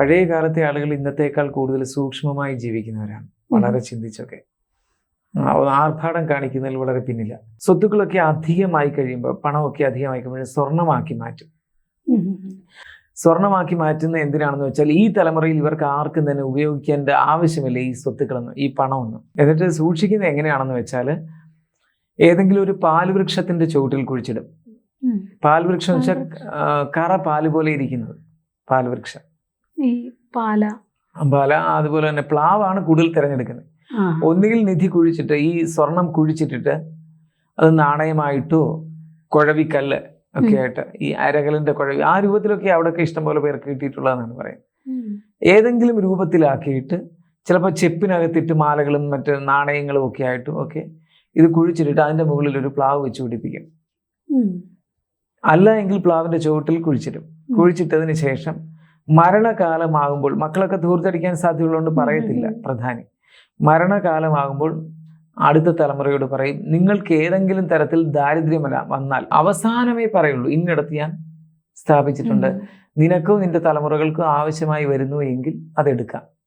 പഴയ കാലത്തെ ആളുകൾ ഇന്നത്തേക്കാൾ കൂടുതൽ സൂക്ഷ്മമായി ജീവിക്കുന്നവരാണ്. വളരെ ചിന്തിച്ചൊക്കെ. ആർഭാടം കാണിക്കുന്നതിൽ വളരെ പിന്നില്ല സ്വത്തുക്കളൊക്കെ അധികമായി കഴിയുമ്പോൾ പണമൊക്കെ അധികമായി കഴിയുമ്പോൾ സ്വർണമാക്കി മാറ്റും. സ്വർണമാക്കി മാറ്റുന്ന എന്തിനാണെന്ന് വെച്ചാൽ ഈ തലമുറയിൽ ഇവർക്ക് ആർക്കും തന്നെ ഉപയോഗിക്കേണ്ട ആവശ്യമില്ല ഈ സ്വത്തുക്കളൊന്നും ഈ പണമൊന്നും. എന്നിട്ട് സൂക്ഷിക്കുന്നത് എങ്ങനെയാണെന്ന് വെച്ചാൽ ഏതെങ്കിലും ഒരു പാൽവൃക്ഷത്തിന്റെ ചുവട്ടിൽ കുഴിച്ചിടും. പാൽവൃക്ഷം എന്ന് വെച്ചാൽ കറ പാൽ പോലെ ഇരിക്കുന്നത്. പാൽവൃക്ഷം. പാല. പാല അതുപോലെ തന്നെ പ്ലാവാണ് കൂടുതൽ തിരഞ്ഞെടുക്കുന്നത്. ഒന്നുകിൽ നിധി കുഴിച്ചിട്ട് ഈ സ്വർണം കുഴിച്ചിട്ടിട്ട് അത് നാണയമായിട്ടോ കുഴവിക്കല്ല് ഒക്കെ ആയിട്ട് ഈ അരകലിന്റെ കുഴവി ആ രൂപത്തിലൊക്കെ അവിടെയൊക്കെ ഇഷ്ടംപോലെ പേർക്ക് കിട്ടിയിട്ടുള്ളതെന്നാണ് പറയുന്നത്. ഏതെങ്കിലും രൂപത്തിലാക്കിയിട്ട് ചിലപ്പോൾ ചെപ്പിനകത്തിട്ട് മാലകളും മറ്റ് നാണയങ്ങളും ഒക്കെ ആയിട്ടും ഒക്കെ ഇത് കുഴിച്ചിട്ടിട്ട് അതിന്റെ മുകളിൽ ഒരു പ്ലാവ് വെച്ച് പിടിപ്പിക്കും. അല്ല എങ്കിൽ പ്ലാവിന്റെ ചുവട്ടിൽ കുഴിച്ചിടും. കുഴിച്ചിട്ടതിന് ശേഷം മരണകാലമാകുമ്പോൾ മക്കളൊക്കെ ധൂർത്തടിക്കാൻ സാധ്യതയുള്ളതുകൊണ്ട് പറയത്തില്ല. പ്രധാനി മരണകാലമാകുമ്പോൾ അടുത്ത തലമുറയോട് പറയും നിങ്ങൾക്ക് ഏതെങ്കിലും തരത്തിൽ ദാരിദ്ര്യമല്ല വന്നാൽ അവസാനമേ പറയുള്ളൂ ഇന്നിടത്ത് ഞാൻ സ്ഥാപിച്ചിട്ടുണ്ട് നിനക്കും നിന്റെ തലമുറകൾക്കും ആവശ്യമായി വരുന്നു എങ്കിൽ അതെടുക്കാം.